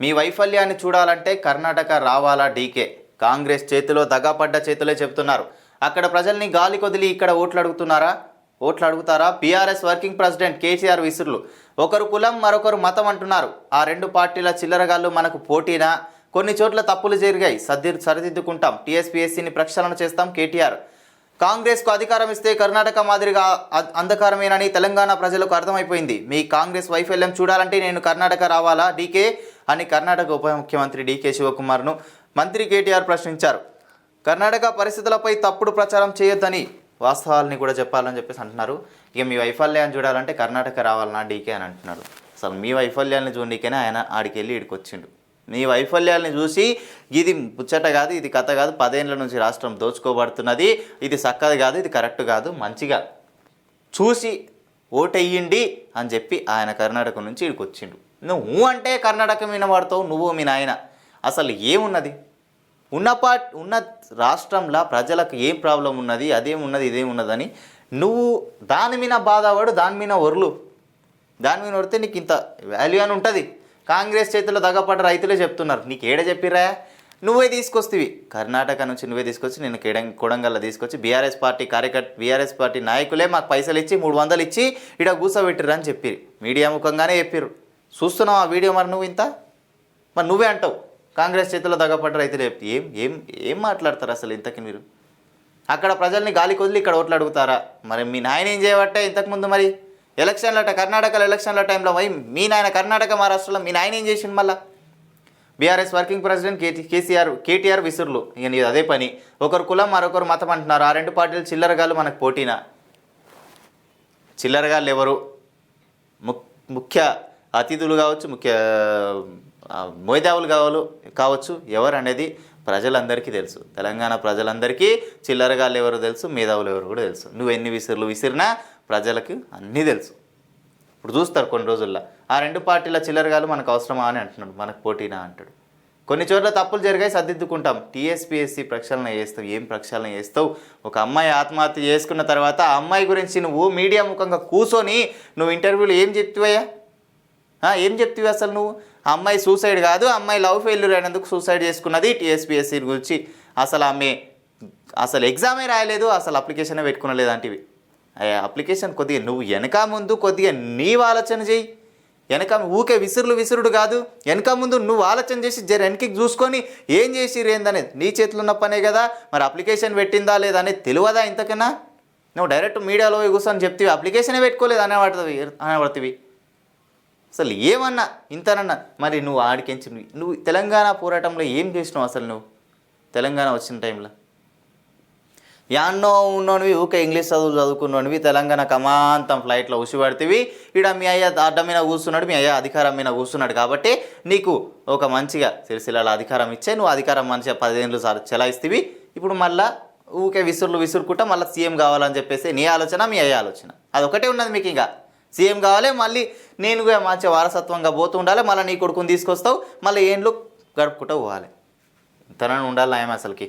మీ వైఫల్యాన్ని చూడాలంటే కర్ణాటక రావాలా డీకే? కాంగ్రెస్ చేతిలో దగాపడ్డ చేతులే చెప్తున్నారు అక్కడ ప్రజల్ని గాలి కొదిలి ఇక్కడ ఓట్లు అడుగుతున్నారా ఓట్లు అడుగుతారా బీఆర్ఎస్ వర్కింగ్ ప్రెసిడెంట్ కేసీఆర్ విసురులు. ఒకరు కులం మరొకరు మతం అంటున్నారు. ఆ రెండు పార్టీల చిల్లరగాళ్ళు మనకు పోటీనా? కొన్ని చోట్ల తప్పులు జరిగాయి. సర్ది సరిదిద్దుకుంటాం. టీఎస్పీఎస్సీని ప్రక్షాళన చేస్తాం కేటీఆర్. కాంగ్రెస్కు అధికారం ఇస్తే కర్ణాటక మాదిరిగా అంధకారమేనని తెలంగాణ ప్రజలకు అర్థమైపోయింది. మీ కాంగ్రెస్ వైఫల్యం చూడాలంటే నేను కర్ణాటక రావాలా డీకే? అని కర్ణాటక ఉప ముఖ్యమంత్రి డీకే శివకుమార్ను మంత్రి కేటీఆర్ ప్రశ్నించారు. కర్ణాటక పరిస్థితులపై తప్పుడు ప్రచారం చేయొద్దని వాస్తవాలని కూడా చెప్పాలని చెప్పేసి అంటున్నారు. ఇక మీ వైఫల్యాన్ని చూడాలంటే కర్ణాటక రావాలన్నా డీకే అని అంటున్నారు. అసలు మీ వైఫల్యాన్ని చూడనీకనే ఆయన ఆడికి వెళ్ళి ఇక్కడికి వచ్చిండు మీ వైఫల్యాల్ని చూసి ఇది ముచ్చట కాదు ఇది కథ కాదు పదేళ్ళ నుంచి రాష్ట్రం దోచుకోబడుతున్నది ఇది చక్కది కాదు ఇది కరెక్ట్ కాదు మంచిగా చూసి ఓటెయ్యండి అని చెప్పి ఆయన కర్ణాటక నుంచి ఇక్కడికి వచ్చిండు నువ్వు అంటే కర్ణాటక మీద నువ్వు మీ నాయన. అసలు ఏమున్నది? ఉన్నపా ఉన్న రాష్ట్రంలో ప్రజలకు ఏం ప్రాబ్లం ఉన్నది అదేం ఉన్నది ఇదేం ఉన్నదని నువ్వు దాని మీద బాధపడు దాని మీద ఒర్లు. దాని మీద కొడితే నీకు ఇంత వాల్యూ అని ఉంటుంది. కాంగ్రెస్ చేతిలో దగ్గపడ్డ రైతులే చెప్తున్నారు. నీకు ఏడ చెప్పిరా నువ్వే తీసుకొస్తేవి. కర్ణాటక నుంచి నువ్వే తీసుకొచ్చి నేను కేడం కొడంగల్లో తీసుకొచ్చి బీఆర్ఎస్ పార్టీ కార్యకర్త బీఆర్ఎస్ పార్టీ నాయకులే మాకు పైసలు ఇచ్చి మూడు వందలు ఇచ్చి ఇక్కడ కూర్చోబెట్టిర్రు అని చెప్పి మీడియా ముఖంగానే చెప్పిరు చూస్తున్నావు ఆ వీడియో మరి నువ్వు ఇంత? మరి నువ్వే అంటావు. కాంగ్రెస్ చేతిలో దగపడ్డ రైతులు చెప్తే ఏం ఏం ఏం మాట్లాడతారు అసలు ఇంతకి మీరు? అక్కడ ప్రజల్ని గాలి కొదిలి ఇక్కడ ఓట్లు అడుగుతారా? మరి మీ నాయన ఏం చేయబట్టే ఇంతకుముందు మరి ఎలక్షన్లట కర్ణాటకలో ఎలక్షన్ల టైంలో పోయి మీ నాయన కర్ణాటక మహారాష్ట్రలో మీ నాయన ఏం చేసిండు మళ్ళా? BRS working president KT KCR KTR విసురులు. ఇక నీది అదే పని. ఒకరు కులం మరొకరు మతం అంటున్నారు. ఆ రెండు పార్టీలు చిల్లరగాలు మనకు పోటీనా? చిల్లరగాళ్ళు ఎవరు? ముక్ ముఖ్య అతిథులు కావచ్చు ముఖ్య ఆ, కావాలి కావచ్చు ఎవరు అనేది ప్రజలందరికీ తెలుసు. తెలంగాణ ప్రజలందరికీ చిల్లరగాళ్ళు ఎవరు తెలుసు మేధావులు ఎవరు కూడా తెలుసు. నువ్వు ఎన్ని విసిరులు విసిరినా ప్రజలకు అన్నీ తెలుసు. ఇప్పుడు చూస్తారు కొన్ని రోజుల్లో ఆ రెండు పార్టీల చిల్లరగాలు మనకు అవసరమా అని అంటున్నాడు మనకు పోటీనా అంటాడు. కొన్ని చోట్ల తప్పులు జరిగాయి సర్దిద్దుకుంటాం. టీఎస్పీఎస్సీ ప్రక్షాళన చేస్తావు ఏం ప్రక్షాళన చేస్తావు? ఒక అమ్మాయి ఆత్మహత్య చేసుకున్న తర్వాత ఆ అమ్మాయి గురించి నువ్వు మీడియా ముఖంగా కూర్చొని నువ్వు ఇంటర్వ్యూలో ఏం చెప్తావయ్యా ఏం చెప్తివి అసలు నువ్వు? అమ్మాయి సూసైడ్ కాదు అమ్మాయి లవ్ ఫెయిల్యూర్ అయినందుకు సూసైడ్ చేసుకున్నది టీఎస్పీఎస్సీ గురించి. అసలు ఆమె అసలు ఎగ్జామే రాయలేదు అసలు అప్లికేషనే పెట్టుకునలేదు అంటివి అప్లికేషన్ కొద్దిగా నువ్వు వెనక ముందు కొద్దిగా నీవు ఆలోచన చేయి. వెనక ఊకే విసురులు విసురుడు కాదు. వెనక ముందు నువ్వు ఆలోచన చేసి జర వెనక్కి చూసుకొని ఏం చేసిరు ఏందనేది. నీ చేతిలో ఉన్న పనే కదా. మరి అప్లికేషన్ పెట్టిందా లేదా అనేది తెలియదా ఇంతకన్నా? నువ్వు డైరెక్ట్ మీడియాలో కూర్చొని చెప్తివి. అప్లికేషనే పెట్టుకోలేదు అనేవాడుతుంది అనేవాడుతుంది అసలు ఏమన్నా ఇంతనన్నా మరి నువ్వు ఆడికించి నువ్వు తెలంగాణ పోరాటంలో ఏం చేసినావు అసలు నువ్వు? తెలంగాణ వచ్చిన టైంలో? యాన్నో ఉన్నోనివి ఊకే ఇంగ్లీష్ చదువులు చదువుకున్నోనివి తెలంగాణ కమాంతం ఫ్లైట్లో ఉసిపడితివి ఈడ మీ అయ్య అడ్డం మీద కూర్చున్నాడు మీ అయ్య అధికారం మీద కూర్చున్నాడు కాబట్టి నీకు ఒక మంచిగా సిరిసిల్ల అధికారం ఇచ్చే నువ్వు అధికారం మంచిగా పదిహేనులు సార్ చెలాయిస్తేవి. ఇప్పుడు మళ్ళా ఊకే విసురులు విసురుకుంటా మళ్ళీ సీఎం కావాలని చెప్పేసి నీ ఆలోచన మీ అయ్య ఆలోచన. అదొకటే ఉన్నది మీకు ఇంకా. సీఎం కావాలి మళ్ళీ నేను కూడా వారసత్వంగా పోతూ ఉండాలి మళ్ళీ నీ కొడుకుని తీసుకొస్తావు మళ్ళీ ఏండ్లు గడుపుకుంటూ పోవాలి. ఇంతనని ఉండాలి నయం అసలుకి.